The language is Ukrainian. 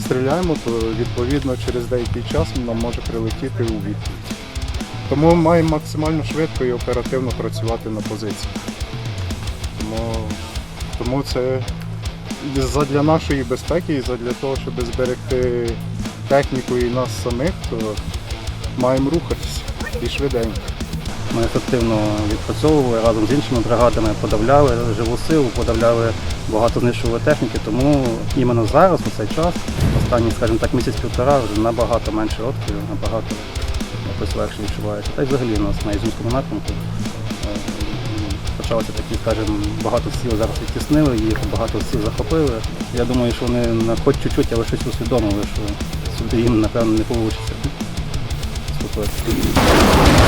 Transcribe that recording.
стріляємо, то відповідно через деякий час нам може прилетіти у відповідь. Тому маємо максимально швидко і оперативно працювати на позиції. Тому, тому це задля нашої безпеки і задля того, щоб зберегти техніку і нас самих, то маємо рухатися і швиденько. Ми ефективно відпрацьовували разом з іншими бригадами, подавляли живу силу, подавляли багато знищували техніки, тому іменно зараз, у цей час, останні, скажімо так, місяць-півтора, вже набагато менше обстрілів, набагато якось легше відчувається. Та й взагалі у нас на Ізюмському напрямку е, почалися такі, скажімо, багато сіл зараз відтіснили, їх багато сіл захопили. Я думаю, що вони хоч чуть-чуть, але щось усвідомили, що сюди їм, напевно, не вийде. Спокійно.